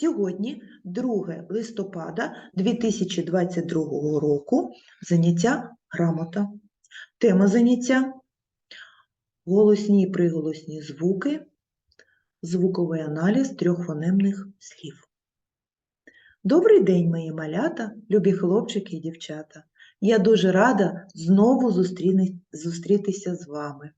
Сьогодні, 2 листопада 2022 року, заняття грамота. Тема заняття голосні і приголосні звуки, звуковий аналіз трьох фонемних слів. Добрий день, мої малята, любі хлопчики і дівчата. Я дуже рада знову зустрітися з вами.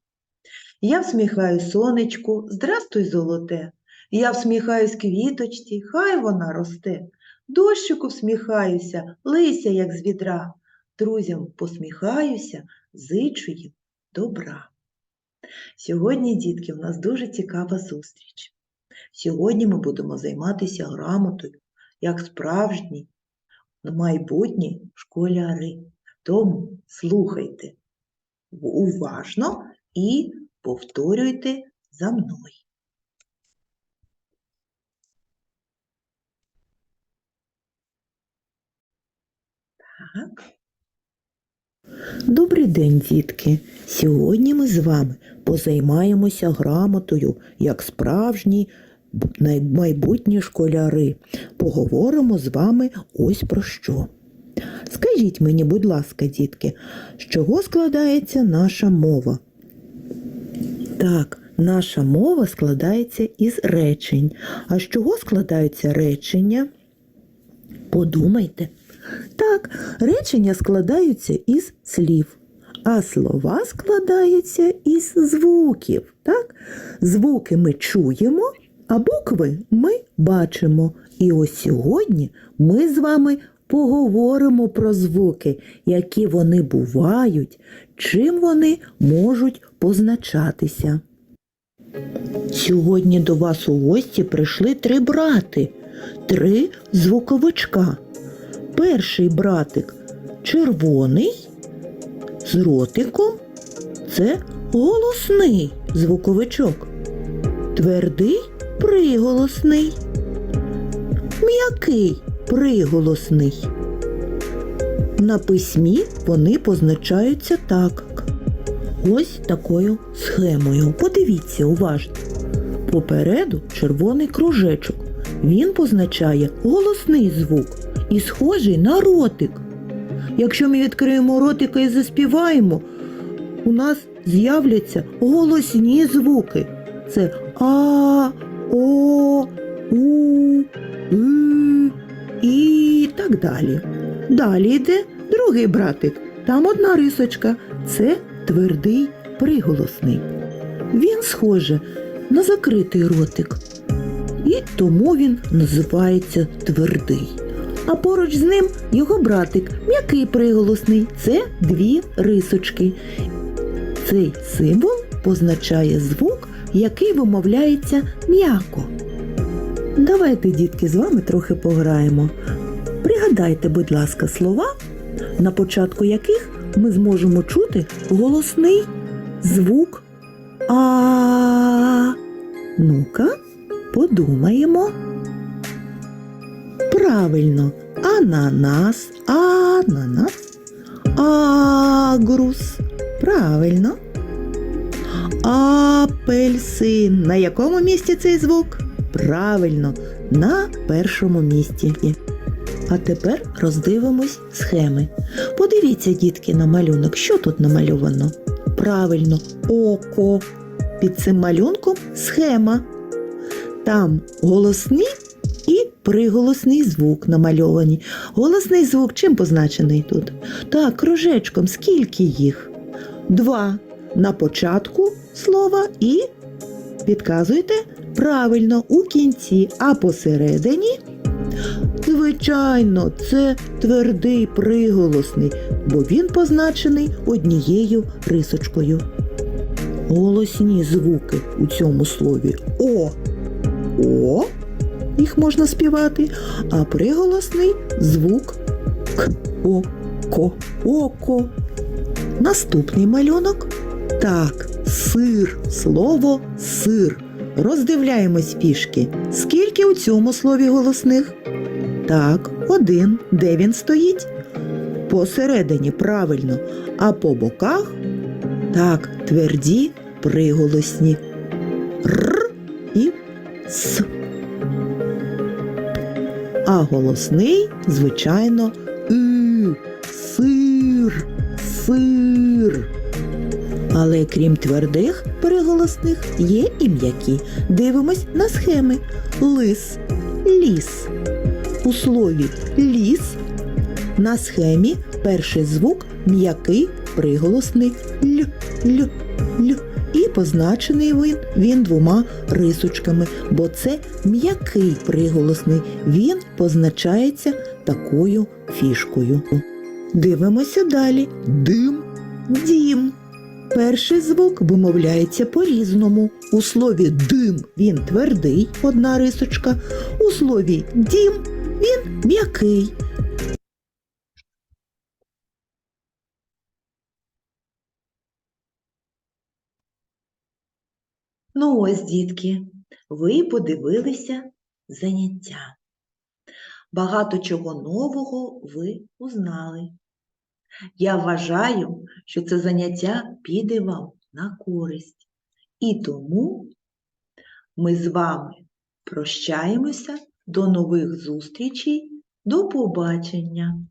Я всміхаю сонечку, здрастуй, золоте. Я всміхаюсь квіточці, хай вона росте. Дощику всміхаюся, лися, як з відра. Друзям посміхаюся, зичу їм добра. Сьогодні, дітки, у нас дуже цікава зустріч. Сьогодні ми будемо займатися грамотою, як справжні майбутні школяри. Тому слухайте уважно і повторюйте за мною. Так. Добрий день, дітки! Сьогодні ми з вами позаймаємося грамотою, як справжні майбутні школяри. Поговоримо з вами ось про що. Скажіть мені, будь ласка, дітки, з чого складається наша мова? Так, наша мова складається із речень. А з чого складаються речення? Подумайте. Так, речення складаються із слів, а слова складаються із звуків. Так? Звуки ми чуємо, а букви ми бачимо. І ось сьогодні ми з вами поговоримо про звуки, які вони бувають, чим вони можуть позначатися. Сьогодні до вас у гості прийшли три брати, три звуковичка. Перший братик червоний з ротиком це голосний звуковичок. Твердий приголосний. М'який приголосний. На письмі вони позначаються так. Ось такою схемою. Подивіться уважно. Попереду червоний кружечок. Він позначає голосний звук і схожий на ротик. Якщо ми відкриємо ротика і заспіваємо, у нас з'являться голосні звуки. Це А, О, У, И і так далі. Далі йде другий братик. Там одна рисочка. Це твердий приголосний. Він схоже на закритий ротик. І тому він називається твердий. А поруч з ним його братик, м'який приголосний. Це дві рисочки. Цей символ позначає звук, який вимовляється м'яко. Давайте, дітки, з вами трохи пограємо. Пригадайте, будь ласка, слова, на початку яких ми зможемо чути голосний звук А. Ну-ка, подумаємо. Правильно, ананас, ананас, агрус. Правильно. Апельсин. На якому місці цей звук? Правильно, на першому місці. А тепер роздивимось схеми. Подивіться, дітки, на малюнок, що тут намальовано. Правильно, око. Під цим малюнком схема. Там голосний приголосний звук намальовані. Голосний звук чим позначений тут? Так, кружечком. Скільки їх? Два. На початку слова і підказуєте правильно у кінці, а посередині. Звичайно, це твердий приголосний, бо він позначений однією рисочкою. Голосні звуки у цьому слові О. О. Їх можна співати, а приголосний звук К. О. Ко. Око. Наступний малюнок. Так, сир. Слово сир. Роздивляємось пішки. Скільки у цьому слові голосних? Так, один. Де він стоїть? Посередині правильно, а по боках так, тверді приголосні. Р і С. а голосний, звичайно, и, сир, сир. Але крім твердих переголосних є і м'які. Дивимось на схеми. Лис, ліс. У слові ліс на схемі перший звук м'який приголосний л, л, л. Позначений він, він двома рисочками, бо це м'який приголосний. Він позначається такою фішкою. Дивимося далі. Дим, дім. Перший звук вимовляється по-різному. У слові дим він твердий, одна рисочка. У слові дім він м'який. Ну ось, дітки, ви подивилися заняття. Багато чого нового ви узнали. Я вважаю, що це заняття піде вам на користь. І тому ми з вами прощаємося до нових зустрічей. До побачення!